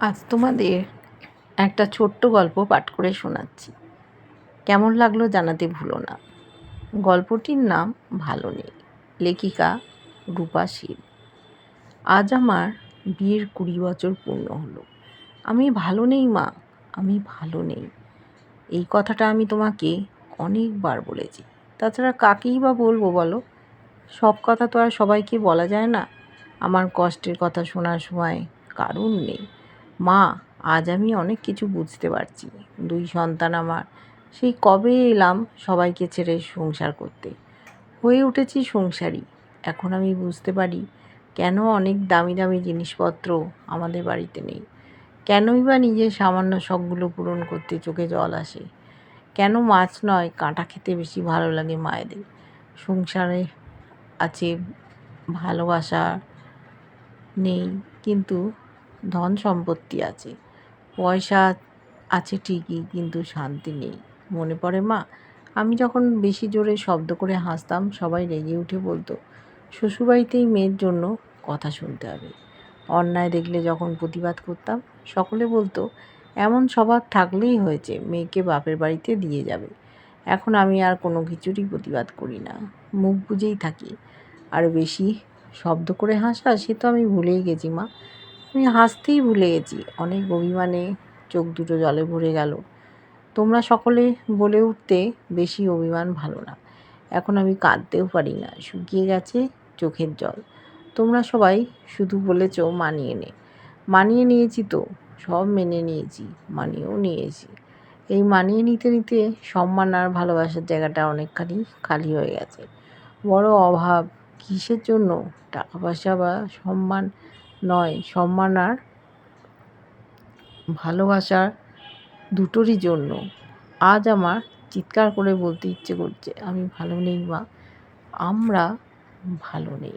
আজ তোমাদের একটা ছোট্ট গল্প পাঠ করে শোনাচ্ছি। কেমন লাগল জানাতে ভুলো না। গল্পটির নাম ভালো নেই। লেখিকা রূপা শীল আজ আমার বিয়ের কুড়ি বছর পূর্ণ হলো। আমি ভালো নেই মা, আমি ভালো নেই। এই কথাটা আমি তোমাকে অনেকবার বলেছি। তাছাড়া কাকেই বা বলব বলো? সব কথা তো আর সবাইকে বলা যায় না। আমার কষ্টের কথা শোনার সময় কারণ নেই। মা, আজ আমি অনেক কিছু বুঝতে পারছি। দুই সন্তান আমার। সেই কবে এলাম সবাইকে ছেড়ে সংসার করতে? হয়ে উঠেছি সংসারী। এখন আমি বুঝতে পারি কেন অনেক দামি দামি জিনিসপত্র আমাদের বাড়িতে নেই। কেনই বা নিজের সামান্য শখগুলো পূরণ করতে চোখে জল আসে? কেন মাছ নয়, কাঁটা খেতে বেশি ভালো লাগে মায়েদের? সংসারে আছে ভালোবাসা নেই, কিন্তু ধন সম্পত্তি আছে। পয়সা আছে ঠিকই, কিন্তু শান্তি নেই। মনে পড়ে মা? আমি যখন বেশি জোরে শব্দ করে হাসতাম, সবাই রেগে উঠে বলতো, শ্বশুরবাড়িতেই মেয়ের জন্য কথা শুনতে হবে। অন্যায় দেখলে যখন প্রতিবাদ করতাম, সকলে বলতো, এমন স্বভাব থাকলেই হয়েছে, মেয়েকে বাপের বাড়িতে দিয়ে যাবে। এখন আমি আর কোনো কিছুরই প্রতিবাদ করি না। মুখ বুঝেই থাকি। আর বেশি শব্দ করে হাসা, সে তো আমি ভুলেই গেছি মা। আমি হাসতেই ভুলে গেছি। অনেক অভিমানে চোখ দুটো জলে ভরে গেল। তোমরা সকলে বলে উঠতে বেশি অভিমান ভালো না। এখন আমি কাঁদতেও পারি না। শুকিয়ে গেছে চোখের জল। তোমরা সবাই শুধু বলেছ মানিয়ে নে। মানিয়ে নিয়েছি তো। সব মেনে নিয়েছি। মানিয়েও নিয়েছি। এই মানিয়ে নিতে নিতে সম্মান আর ভালোবাসার জায়গাটা অনেকখানি খালি হয়ে গেছে। বড় অভাব। কিসের জন্য? টাকা পয়সা বা সম্মান নয়, সম্মান আর ভালোবাসার দুটোরই জন্য। আজ আমার চিৎকার করে বলতে ইচ্ছে করছে, আমি ভালো নেই মা, আমরা ভালো নেই।